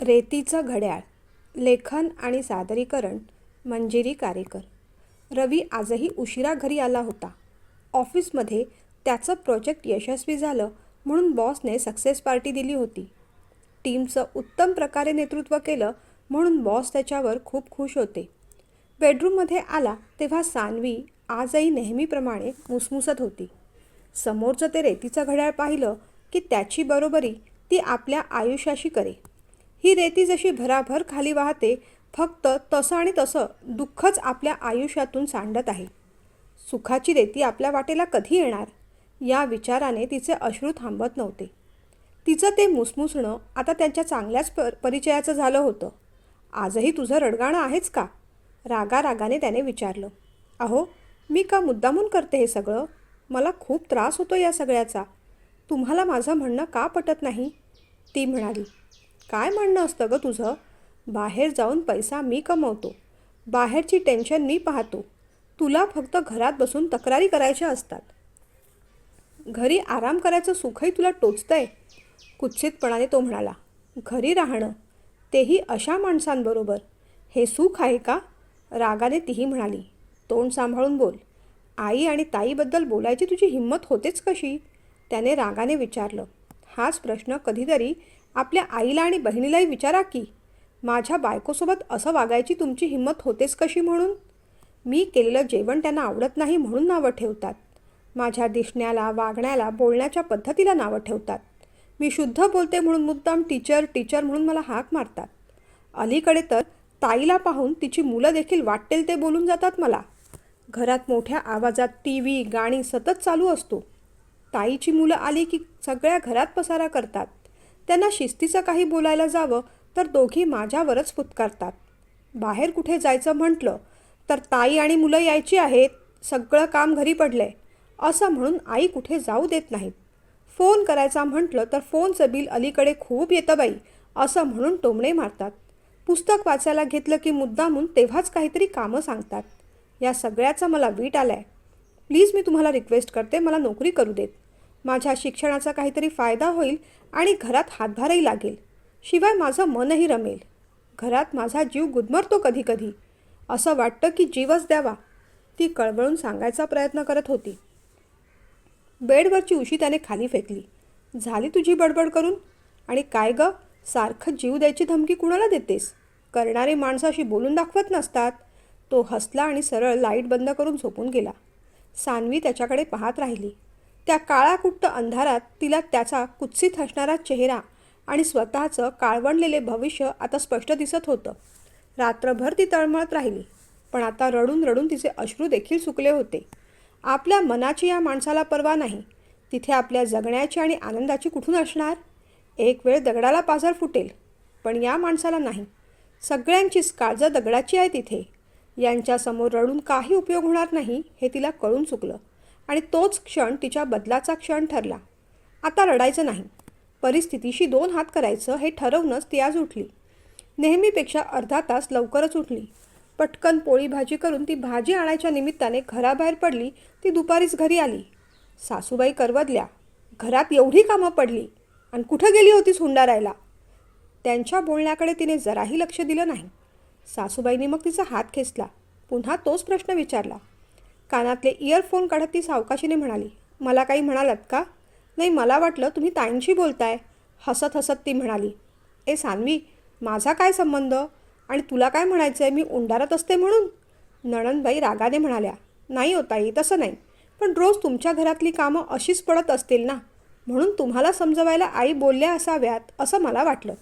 रेतीचं घड्याळ लेखन आणि सादरीकरण मंजिरी कारेकर. रवी आजही उशिरा घरी आला होता. ऑफिसमध्ये त्याचं प्रोजेक्ट यशस्वी झालं म्हणून बॉसने सक्सेस पार्टी दिली होती. टीमचं उत्तम प्रकारे नेतृत्व केलं म्हणून बॉस त्याच्यावर खूप खुश होते. बेडरूममध्ये आला तेव्हा सान्वी आजही नेहमीप्रमाणे मुसमुसत होती. समोरचं ते रेतीचं घड्याळ पाहिलं की त्याची बरोबरी ती आपल्या आयुष्याशी करे. ही रेती जशी भराभर खाली वाहते फक्त तसं आणि तसं दुःखच आपल्या आयुष्यातून सांडत आहे. सुखाची रेती आपल्या वाटेला कधी येणार? या विचाराने तिचे अश्रू थांबत नव्हते. तिचं ते मुसमुसणं आता त्यांच्या चांगल्याच प परिचयाचं झालं होतं. आजही तुझं रडगाणं आहेच का? रागारागाने त्याने विचारलं. अहो मी का मुद्दामून करते हे सगळं? मला खूप त्रास होतो या सगळ्याचा. तुम्हाला माझं म्हणणं का पटत नाही? ती म्हणाली. काय म्हणणं असतं गं तुझं? बाहेर जाऊन पैसा मी कमवतो. बाहेरची टेन्शन मी पाहतो. तुला फक्त घरात बसून तक्रारी करायच्या असतात. घरी आराम करायचं सुखही तुला टोचतंय कुत्सितपणाने तो म्हणाला. घरी राहणं तेही अशा माणसांबरोबर. हे सुख आहे का? रागाने तीही म्हणाली. तोंड सांभाळून बोल. आई आणि ताईबद्दल बोलायची तुझी हिंमत होतेच कशी? त्याने रागाने विचारलं. हाच प्रश्न कधीतरी आपल्या आईला आणि बहिणीलाही विचारा की माझ्या बायकोसोबत असं वागायची तुमची हिंमत होतेच कशी म्हणून? मी केलेलं जेवण त्यांना आवडत नाही म्हणून नावं ठेवतात. माझ्या दिसण्याला वागण्याला बोलण्याच्या पद्धतीला नावं ठेवतात. मी शुद्ध बोलते म्हणून मुद्दाम टीचर टीचर म्हणून मला हाक मारतात. अलीकडे तर ताईला पाहून तिची मुलं देखील वाटेल ते बोलून जातात मला. घरात मोठ्या आवाजात टी व्ही गाणी सतत चालू असतो. ताईची मुलं आली की सगळ्या घरात पसारा करतात. त्यांना शिस्तीचं काही बोलायला जावं तर दोघी माझ्यावरच फुतकारतात. बाहेर कुठे जायचं म्हटलं तर ताई आणि मुलं यायची आहेत सगळं काम घरी पडलंय. असं म्हणून आई कुठे जाऊ देत नाहीत. फोन करायचा म्हटलं तर फोनचं बिल अलीकडे खूप येतं बाई असं म्हणून टोमणे मारतात. पुस्तक वाचायला घेतलं की मुद्दामून तेव्हाच काहीतरी कामं सांगतात. या सगळ्याचा मला वीट आला आहे प्लीज मी तुम्हाला रिक्वेस्ट करते मला नोकरी करू देत. माझ्या शिक्षणाचा काहीतरी फायदा होईल आणि घरात हातभारही लागेल. शिवाय माझं मनही रमेल. घरात माझा जीव गुदमरतो कधीकधी. असं वाटतं की जीवच द्यावा. ती कळवळून सांगायचा प्रयत्न करत होती. बेडवरची उशी त्याने खाली फेकली. झाली तुझी बडबड करून? आणि काय गं सारखं जीव द्यायची धमकी कुणाला देतेस? करणारी माणसं अशी बोलून दाखवत नसतात. तो हसला आणि सरळ लाइट बंद करून झोपून गेला. सानवी त्याच्याकडे पाहत राहिली. त्या काळाकुट्ट अंधारात तिला त्याचा कुत्सित हसणारा चेहरा आणि स्वतःचं काळवंडलेले भविष्य आता स्पष्ट दिसत होतं. रात्रभर ती तळमळत राहिली पण आता रडून रडून तिचे अश्रू देखील सुकले होते. आपल्या मनाची या माणसाला पर्वा नाही. तिथे आपल्या जगण्याची आणि आनंदाची कुठून असणार? एक वेळ दगडाला पाझर फुटेल पण या माणसाला नाही. सगळ्यांचीच काळजं दगडाची आहे तिथे. यांच्यासमोर रडून काही उपयोग होणार नाही हे तिला कळून चुकलं. आणि तोच क्षण तिच्या बदलाचा क्षण ठरला. आता रडायचं नाही. परिस्थितीशी दोन हात करायचं हे ठरवूनच ती आज उठली. नेहमीपेक्षा अर्धा तास लवकरच उठली. पटकन पोळी भाजी करून ती भाजी आणायच्या निमित्ताने घराबाहेर पडली ती दुपारीच घरी आली. सासूबाई करवदल्या. घरात एवढी कामं पडली. आणि कुठं गेली होतीस हुंडारायला त्यांच्या बोलण्याकडे तिने जराही लक्ष दिलं नाही. सासूबाईंनी मग तिचा हात खेचला. पुन्हा तोच प्रश्न विचारला. कानातले इयरफोन काढत ती सावकाशीने म्हणाली मला काही म्हणालात का? नाही मला वाटलं तुम्ही ताईंशी बोलताय. हसत हसत ती म्हणाली ए सान्वी माझा काय संबंध? आणि तुला काय म्हणायचं आहे मी उंडारत असते म्हणून. नणंदबाई रागाने म्हणाल्या नाही होता ताई तसं नाही. पण रोज तुमच्या घरातली कामं अशीच पडत असतील ना? म्हणून तुम्हाला समजवायला आई बोलल्या असाव्यात असं मला वाटलं.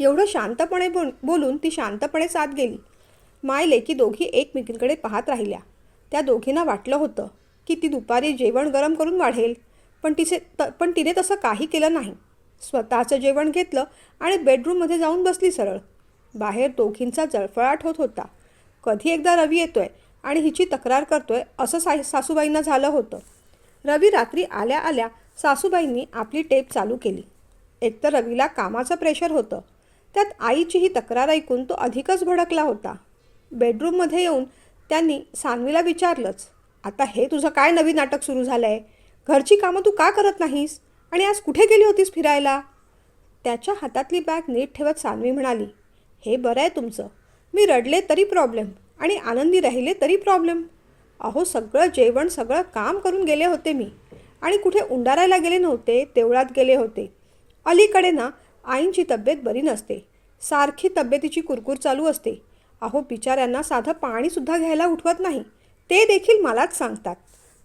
एवढं शांतपणे बोल बोलून ती शांतपणे साथ गेली. माय लेकी दोघी एकमेकींकडे पाहत राहिल्या. त्या दोघींना वाटलं होतं की ती दुपारी जेवण गरम करून वाढेल पण तिचे त पण तिने तसं काही केलं नाही. स्वतःचं जेवण घेतलं आणि बेडरूममध्ये जाऊन बसली सरळ. बाहेर दोघींचा जळफळाट होत होता. कधी एकदा रवी येतोय आणि हिची तक्रार करतोय असं सा सासूबाईंना झालं होतं. रवी रात्री आल्या आल्या सासूबाईंनी आपली टेप चालू केली. एकतर रवीला कामाचं प्रेशर होतं. त्यात आईची ही तक्रार ऐकून तो अधिकच भडकला होता. बेडरूममध्ये येऊन त्यांनी सानवीला विचारलंच आता हे तुझं काय नवीन नाटक सुरू झालं आहे घरची कामं तू का करत नाहीस? आणि आज कुठे गेली होतीस फिरायला? त्याच्या हातातली बॅग नीट ठेवत सानवी म्हणाली हे बरं आहे तुमचं. मी रडले तरी प्रॉब्लेम आणि आनंदी राहिले तरी प्रॉब्लेम. अहो सगळं जेवण सगळं काम करून गेले होते मी. आणि कुठे उंडारायला गेले नव्हते देवळात गेले होते. अलीकडे ना आईंची तब्येत बरी नसते. सारखी तब्येतीची कुरकुर चालू असते. अहो बिचाऱ्यांना साधं पाणीसुद्धा घ्यायला उठवत नाही. ते देखील मलाच सांगतात.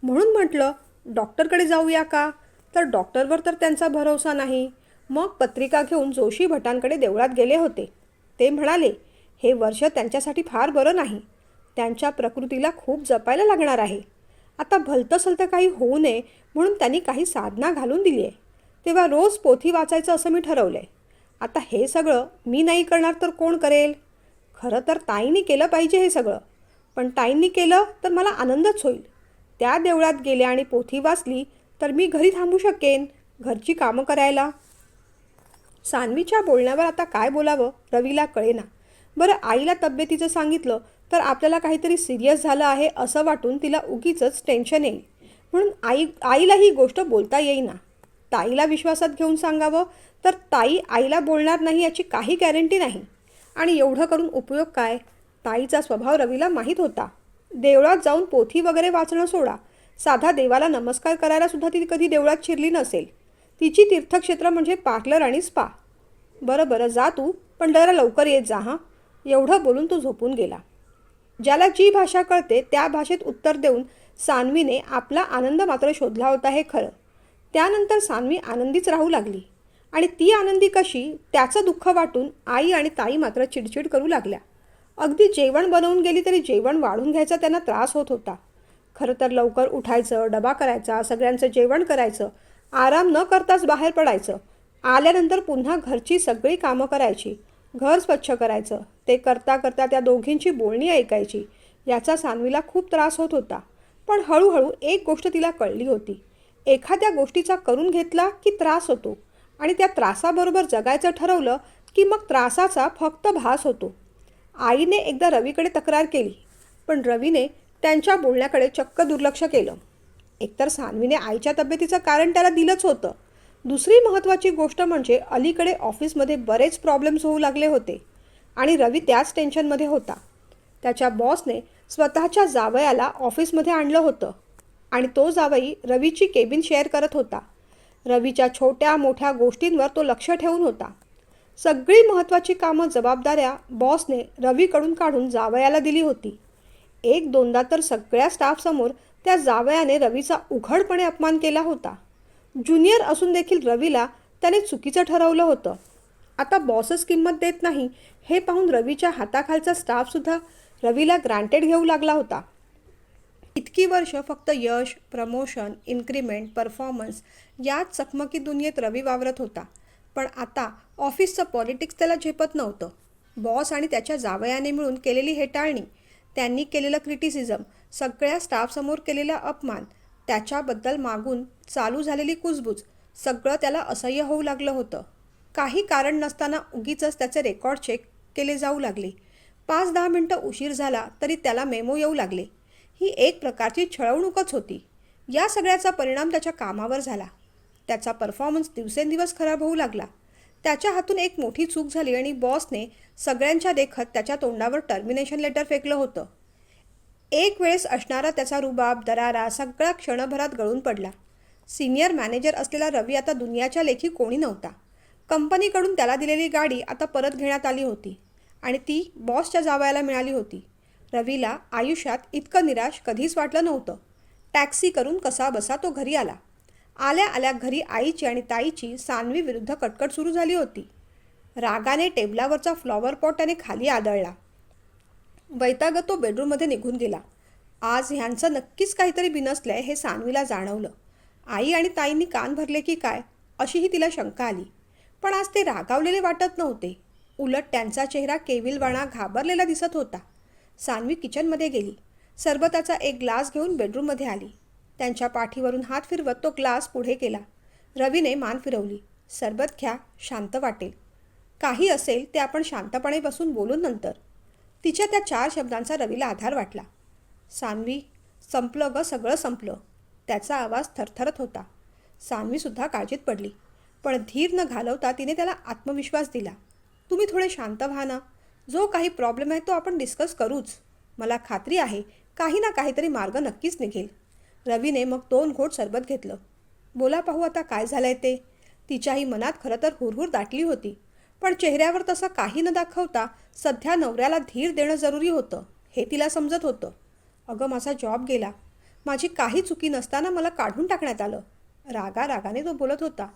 म्हणून म्हटलं डॉक्टरकडे जाऊया का? तर डॉक्टरवर तर त्यांचा भरोसा नाही. मग पत्रिका घेऊन जोशी भटांकडे देवळात गेले होते. ते म्हणाले हे वर्ष त्यांच्यासाठी फार बरं नाही. त्यांच्या प्रकृतीला खूप जपायला लागणार आहे. आता भलतं सलतं काही होऊ नये म्हणून त्यांनी काही साधना घालून दिली आहे तेव्हा रोज पोथी वाचायचं असं मी ठरवलं आहे आता हे सगळं मी नाही करणार तर कोण करेल? खरं तर ताईंनी केलं पाहिजे हे सगळं. पण ताईंनी केलं तर मला आनंदच होईल. त्या देवळात गेले आणि पोथी वाचली तर मी घरी थांबू शकेन घरची कामं करायला. सान्वीच्या बोलण्यावर आता काय बोलावं रवीला कळेना. बरं आईला तब्येतीचं सांगितलं तर आपल्याला काहीतरी सिरियस झालं आहे असं वाटून तिला उगीच टेन्शन येईल. म्हणून आई आईला ही गोष्ट बोलता येईना. ताईला विश्वासात घेऊन सांगावं तर ताई आईला बोलणार नाही याची काही गॅरंटी नाही. आणि एवढं करून उपयोग काय? ताईचा स्वभाव रवीला माहीत होता. देवळात जाऊन पोथी वगैरे वाचणं सोडा. साधा देवाला नमस्कार करायला सुद्धा ती कधी देवळात शिरली नसेल. तिची तीर्थक्षेत्र म्हणजे पार्लर आणि स्पा. बरं बरं जा तू पण जरा लवकर येत जा हां. एवढं बोलून तो झोपून गेला. ज्याला जी भाषा कळते त्या भाषेत उत्तर देऊन सान्वीने आपला आनंद मात्र शोधला होता हे खरं. त्यानंतर सान्वी आनंदीच राहू लागली. आणि ती आनंदी कशी त्याचं दुःख वाटून आई आणि ताई मात्र चिडचिड करू लागल्या. अगदी जेवण बनवून गेली तरी जेवण वाढून घ्यायचा त्यांना त्रास होत होता. खरं तर लवकर उठायचं डबा करायचा सगळ्यांचं जेवण करायचं आराम न करताच बाहेर पडायचं आल्यानंतर पुन्हा घरची सगळी कामं करायची घर स्वच्छ करायचं ते करता करता त्या दोघींची बोलणी ऐकायची याचा सानवीला खूप त्रास होत होता. पण हळूहळू एक गोष्ट तिला कळली होती. एखाद्या गोष्टीचा करून घेतला की त्रास होतो. आणि त्या त्रासाबरोबर जगायचं ठरवलं की मग त्रासाचा फक्त भास होतो. आईने एकदा रवीकडे तक्रार केली पण रवीने त्यांच्या बोलण्याकडे चक्क दुर्लक्ष केलं. एकतर सान्वीने आईच्या तब्येतीचं कारण त्याला दिलंच होतं. दुसरी महत्त्वाची गोष्ट म्हणजे अलीकडे ऑफिसमध्ये बरेच प्रॉब्लेम्स होऊ लागले होते आणि रवी त्याच टेन्शनमध्ये होता. त्याच्या बॉसने स्वतःच्या जावयाला ऑफिसमध्ये आणलं होतं आणि तो जावई रवीची केबिन शेअर करत होता. रवीच्या छोट्या मोठ्या गोष्टींवर तो लक्ष ठेवून होता. सगळी महत्त्वाची कामं जबाबदाऱ्या बॉसने रवीकडून काढून जावयाला दिली होती. एक दोनदा तर सगळ्या स्टाफसमोर त्या जावयाने रवीचा उघडपणे अपमान केला होता. ज्युनियर असून देखील रवीला त्याने चुकीचं ठरवलं होतं. आता बॉसच किंमत देत नाही हे पाहून रवीच्या हाताखालचा स्टाफसुद्धा रवीला ग्रांटेड घेऊ लागला होता. इतकी वर्ष फक्त यश प्रमोशन इन्क्रीमेंट परफॉर्मन्स याच चकमकी दुनियेत रवी वावरत होता. पण आता ऑफिसचं पॉलिटिक्स त्याला झेपत नव्हतं. बॉस आणि त्याच्या जावयाने मिळून केलेली हेटाळणी त्यांनी केलेलं क्रिटिसिझम सगळ्या स्टाफसमोर केलेला अपमान त्याच्याबद्दल मागून चालू झालेली कुजबूज सगळं त्याला असह्य होऊ लागलं होतं. काही कारण नसताना उगीचच त्याचे रेकॉर्ड चेक केले जाऊ लागले. पाच दहा मिनटं उशीर झाला तरी त्याला मेमो येऊ लागले. ही एक प्रकारची छळवणूकच होती. या सगळ्याचा परिणाम त्याच्या कामावर झाला. त्याचा परफॉर्मन्स दिवसेंदिवस खराब होऊ लागला. त्याच्या हातून एक मोठी चूक झाली आणि बॉसने सगळ्यांच्या देखत त्याच्या तोंडावर टर्मिनेशन लेटर फेकलं होतं. एक वेळेस असणारा त्याचा रुबाब दरारा सगळा क्षणभरात गळून पडला. सिनियर मॅनेजर असलेला रवी आता दुनियाच्या लेखी कोणी नव्हता. कंपनीकडून त्याला दिलेली गाडी आता परत घेण्यात आली होती आणि ती बॉसच्या जावयाला मिळाली होती. रवीला आयुष्यात इतकं निराश कधीच वाटलं नव्हतं. टॅक्सी करून कसा बसा तो घरी आला. आल्या आल्या घरी आईची आणि ताईची सानवी विरुद्ध कटकट सुरू झाली होती. रागाने टेबलावरचा फ्लॉवर पॉट त्याने खाली आदळला. वैतागत तो बेडरूममध्ये निघून गेला. आज ह्यांचं नक्कीच काहीतरी बिनसलंय हे सानवीला जाणवलं. आई आणि ताईंनी कान भरले की काय अशीही तिला शंका आली. पण आज ते रागावलेले वाटत नव्हते. उलट त्यांचा चेहरा केविलवाणा घाबरलेला दिसत होता. सान्वी किचनमध्ये गेली. सरबताचा एक ग्लास घेऊन बेडरूममध्ये आली. त्यांच्या पाठीवरून हात फिरवत तो ग्लास पुढे केला. रवीने मान फिरवली. सरबत घ्या शांत वाटेल. काही असेल ते आपण शांतपणे बसून बोलून नंतर. तिच्या त्या चार शब्दांचा रवीला आधार वाटला. सान्वी संपलं ग सगळं संपलं. त्याचा आवाज थरथरत होता. सान्वीसुद्धा काळजीत पडली. पण धीर न घालवता तिने त्याला आत्मविश्वास दिला. तुम्ही थोडे शांत व्हा ना. जो काही प्रॉब्लेम आहे तो आपण डिस्कस करूच. मला खात्री आहे काही ना काहीतरी मार्ग नक्कीच निघेल. रवीने मग दोन घोट सरबत घेतलं. बोला पाहू आता काय झालंय ते. तिच्याही मनात खरं तर हुरहुर दाटली होती. पण चेहऱ्यावर तसं काही न दाखवता सध्या नवऱ्याला धीर देणं जरुरी होतं हे तिला समजत होतं. अगं माझा जॉब गेला. माझी काही चुकी नसताना मला काढून टाकण्यात आलं. रागा रागाने तो बोलत होता.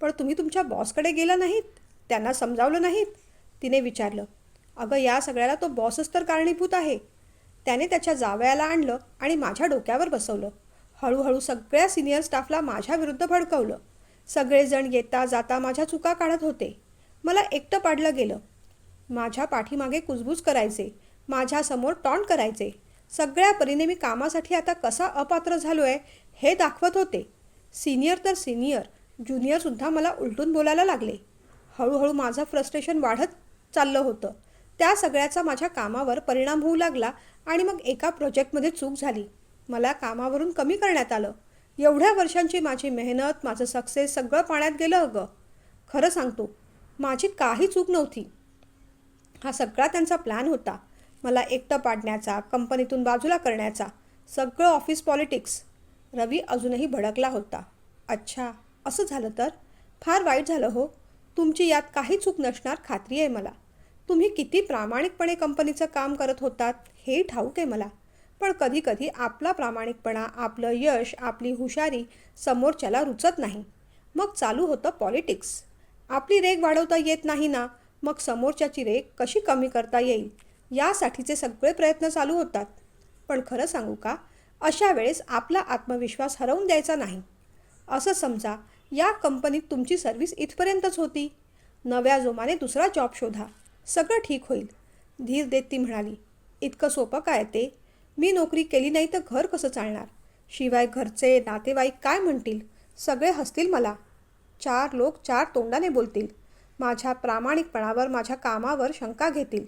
पण तुम्ही तुमच्या बॉसकडे गेला नाहीत? त्यांना समजावलं नाहीत? तिने विचारलं. अगं या सगळ्याला तो बॉसच तर कारणीभूत आहे. त्याने त्याच्या जावयाला आणलं आणि माझ्या डोक्यावर बसवलं. हळूहळू सगळ्या सिनियर स्टाफला माझ्या विरुद्ध भडकवलं. सगळेजण येता जाता माझ्या चुका काढत होते. मला एकटं पाडलं गेलं. माझ्या पाठीमागे कुजबूज करायचे. माझ्यासमोर टॉन्ट करायचे. सगळ्या परीने मी कामासाठी आता कसा अपात्र झालो आहे हे दाखवत होते. सिनियर तर सिनियर ज्युनियरसुद्धा मला उलटून बोलायला लागले. हळूहळू माझं फ्रस्ट्रेशन वाढत चाललं होतं. त्या सगळ्याचा माझ्या कामावर परिणाम होऊ लागला आणि मग एका प्रोजेक्टमध्ये चूक झाली. मला कामावरून कमी करण्यात आलं. एवढ्या वर्षांची माझी मेहनत माझं सक्सेस सगळं पाण्यात गेलं अगं. खरं सांगतो माझी काही चूक नव्हती. हा सगळा त्यांचा प्लॅन होता. मला एकटं पाडण्याचा कंपनीतून बाजूला करण्याचा सगळं ऑफिस पॉलिटिक्स रवी अजूनही भडकला होता. अच्छा असं झालं तर? फार वाईट झालं हो. तुमची यात काही चूक नसणार खात्री आहे मला. तुम्ही किती प्रामाणिकपणे कंपनीचं काम करत होतात हे ठाऊक आहे मला. पण कधीकधी आपला प्रामाणिकपणा आपलं यश आपली हुशारी समोरच्याला रुचत नाही. मग चालू होतं पॉलिटिक्स. आपली रेग वाढवता येत नाही ना? मग समोरच्याची रेग कशी कमी करता येईल? यासाठीचे सगळे प्रयत्न चालू होतात. पण खरं सांगू का? अशा वेळेस आपला आत्मविश्वास हरवून द्यायचा नाही. असं समजा या कंपनीत तुमची सर्व्हिस इथपर्यंतच होती. नव्या जोमाने दुसरा जॉब शोधा. सगळं ठीक होईल. धीर देत ती म्हणाली इतकं सोपं काय ते? मी नोकरी केली नाही तर घर कसं चालणार? शिवाय घरचे नातेवाईक काय म्हणतील? सगळे हसतील मला. चार लोक चार तोंडाने बोलतील. माझ्या प्रामाणिकपणावर माझ्या कामावर शंका घेतील.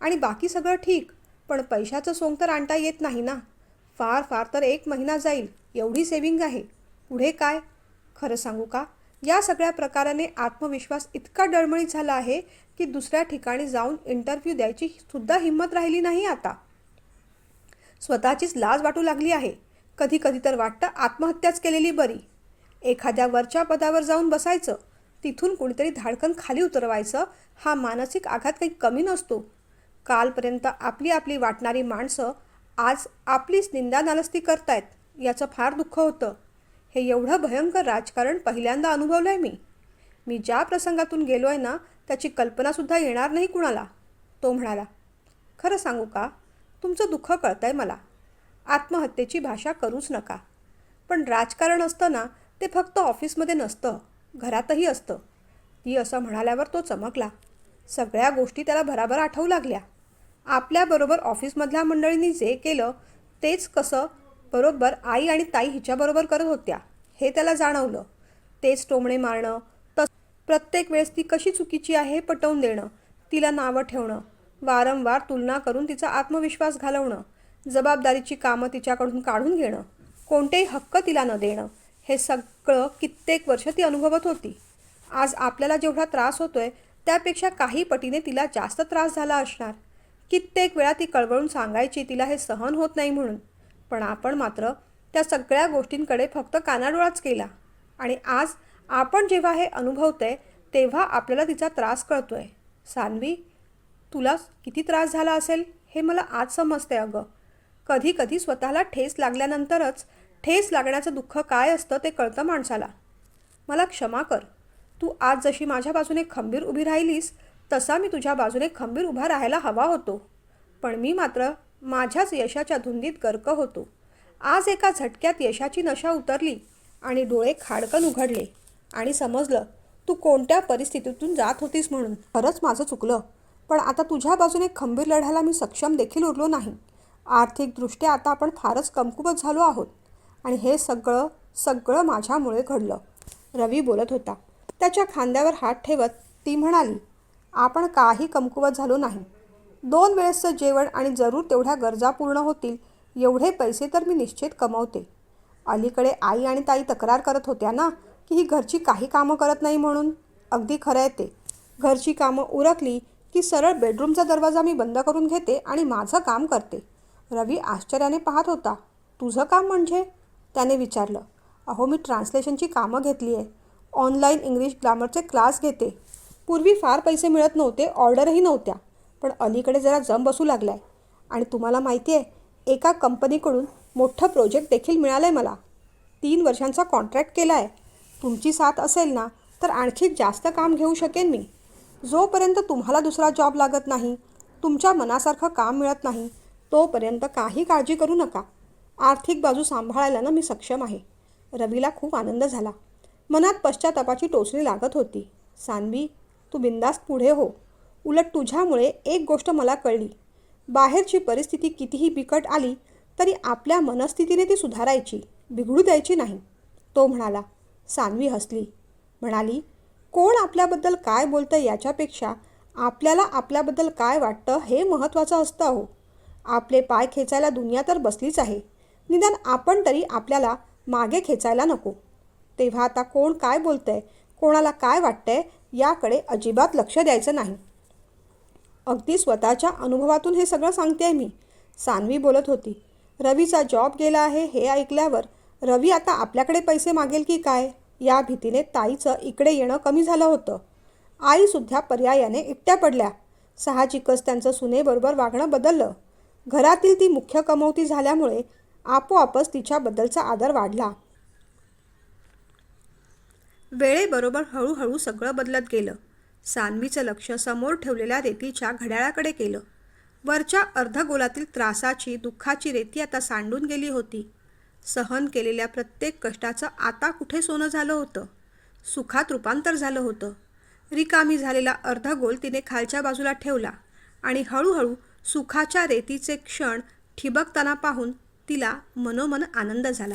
आणि बाकी सगळं ठीक पण पैशाचं सोंग तर आणता येत नाही ना? फार फार तर एक महिना जाईल एवढी सेविंग आहे. पुढे काय? खरं सांगू का? या सगळ्या प्रकाराने आत्मविश्वास इतका डळमळीत झाला आहे की दुसऱ्या ठिकाणी जाऊन इंटरव्ह्यू द्यायची सुद्धा हिंमत राहिली नाही आता. स्वतःचीच लाज वाटू लागली आहे. कधी कधी तर वाटतं आत्महत्याच केलेली बरी. एखाद्या वरच्या पदावर जाऊन बसायचं तिथून कुणीतरी धाडकन खाली उतरवायचं हा मानसिक आघात काही कमी नसतो. कालपर्यंत आपली आपली वाटणारी माणसं आज आपलीच निंदा नालस्ती करतायत याचं फार दुःख होतं. हे एवढं भयंकर राजकारण पहिल्यांदा अनुभवलं आहे मी. मी ज्या प्रसंगातून गेलो आहे ना त्याची कल्पनासुद्धा येणार नाही कुणाला. तो म्हणाला खरं सांगू का? तुमचं दुःख कळतं आहे मला. आत्महत्येची भाषा करूच नका. पण राजकारण असतं ना ते फक्त ऑफिसमध्ये नसतं घरातही असतं. ती असं म्हणाल्यावर तो चमकला. सगळ्या गोष्टी त्याला भराभर आठवू लागल्या. आपल्याबरोबर ऑफिसमधल्या मंडळींनी जे केलं तेच कसं बरोबर आई आणि ताई हिच्याबरोबर करत होत्या. हे त्याला जाणवलं. तेच टोमणे मारणं तस प्रत्येक वेळेस ती कशी चुकीची आहे हे पटवून देणं तिला नावं ठेवणं वारंवार तुलना करून तिचा आत्मविश्वास घालवणं जबाबदारीची कामं तिच्याकडून काढून घेणं कोणतेही हक्क तिला न देणं हे सगळं कित्येक वर्ष ती अनुभवत होती. आज आपल्याला जेवढा त्रास होतोय त्यापेक्षा काही पटीने तिला जास्त त्रास झाला असणार. कित्येक वेळा ती कळवळून सांगायची तिला हे सहन होत नाही म्हणून. पण आपण मात्र त्या सगळ्या गोष्टींकडे फक्त कानाडोळाच केला. आणि आज आपण जेव्हा हे अनुभवतोय तेव्हा आपल्याला तिचा त्रास कळतो आहे सान्वी तुला किती त्रास झाला असेल हे मला आज समजते अगं. कधी कधी स्वतःला ठेस लागल्यानंतरच ठेस लागण्याचं दुःख काय असतं ते कळतं माणसाला. मला क्षमा कर. तू आज जशी माझ्या बाजूने खंबीर उभी राहिलीस तसा मी तुझ्या बाजूने खंबीर उभा राहायला हवा होतो. पण मी मात्र माझ्याच यशाच्या धुंदीत गर्क होतो. आज एका झटक्यात यशाची नशा उतरली आणि डोळे खाडकन उघडले आणि समजलं तू कोणत्या परिस्थितीतून जात होतीस म्हणून? खरंच माझं चुकलं. पण आता तुझ्या बाजूने खंबीर लढायला मी सक्षम देखील उरलो नाही. आर्थिकदृष्ट्या आता आपण फारच कमकुवत झालो आहोत. आणि हे सगळं सगळं माझ्यामुळे घडलं. रवी बोलत होता. त्याच्या खांद्यावर हात ठेवत ती म्हणाली आपण काही कमकुवत झालो नाही. दोन वेळेसचं जेवण आणि जरूर तेवढ्या गरजा पूर्ण होतील एवढे पैसे तर मी निश्चित कमवते. अलीकडे आई आणि ताई तक्रार करत होत्या ना की ही घरची काही कामं करत नाही म्हणून. अगदी खरं आहे ते. घरची कामं उरकली की सरळ बेडरूमचा दरवाजा मी बंद करून घेते आणि माझं काम करते. रवी आश्चर्याने पाहत होता तुझं काम म्हणजे? त्याने विचारलं. अहो मी ट्रान्सलेशनची कामं घेतली आहे. ऑनलाईन इंग्लिश ग्रामरचे क्लास घेते. पूर्वी फार पैसे मिळत नव्हते ऑर्डरही नव्हत्या. पण अलीकडे जरा जम बसू लागला आहे आणि तुम्हाला माहिती आहे एका कंपनीकडून मोठं प्रोजेक्ट देखील मिळालं आहे मला. तीन वर्षांचा कॉन्ट्रॅक्ट केला आहे तुमची साथ असेल ना तर आणखी जास्त काम घेऊ शकेन मी. जोपर्यंत तुम्हाला दुसरा जॉब लागत नाही तुमच्या मनासारखं काम मिळत नाही तोपर्यंत काही काळजी करू नका. आर्थिक बाजू सांभाळायला ना मी सक्षम आहे. रवीला खूप आनंद झाला. मनात पश्चातापाची टोचणी लागत होती. सानवी तू बिंदास्त पुढे हो. उलट तुझ्यामुळे एक गोष्ट मला कळली. बाहेरची परिस्थिती कितीही बिकट आली तरी आपल्या मनस्थितीने ती सुधारायची बिघडू द्यायची नाही. तो म्हणाला सानवी हसली. म्हणाली कोण आपल्याबद्दल काय बोलतं याच्यापेक्षा आपल्याला आपल्याबद्दल काय वाटतं हे महत्त्वाचं असतं अहो. आपले पाय खेचायला दुनिया तर बसलीच आहे. निदान आपण तरी आपल्याला मागे खेचायला नको. तेव्हा आता कोण काय बोलतंय कोणाला काय वाटतंय याकडे अजिबात लक्ष द्यायचं नाही. अगदी स्वतःच्या अनुभवातून हे सगळं सांगते आहे मी. सानवी बोलत होती रवीचा जॉब गेला आहे हे ऐकल्यावर रवी आता आपल्याकडे पैसे मागेल की काय? या भीतीने ताईचं इकडे येणं कमी झालं होतं. आईसुद्धा पर्यायाने एकट्या पडल्या. साहजिकच त्यांचं सुनेबरोबर वागणं बदललं. घरातील ती मुख्य कमवती झाल्यामुळे आपोआपच तिच्याबद्दलचा आदर वाढला. वेळेबरोबर हळूहळू सगळं बदलत गेलं. सानवीचं लक्ष समोर ठेवलेल्या रेतीच्या घड्याळाकडे केलं. वरच्या अर्धगोलातील त्रासाची दुःखाची रेती आता सांडून गेली होती. सहन केलेल्या प्रत्येक कष्टाचं आता कुठे सोनं झालं होतं? सुखात रूपांतर झालं होतं. रिकामी झालेला अर्धगोल तिने खालच्या बाजूला ठेवला आणि हळूहळू सुखाच्या रेतीचे क्षण ठिबकताना पाहून तिला मनोमन आनंद झाला.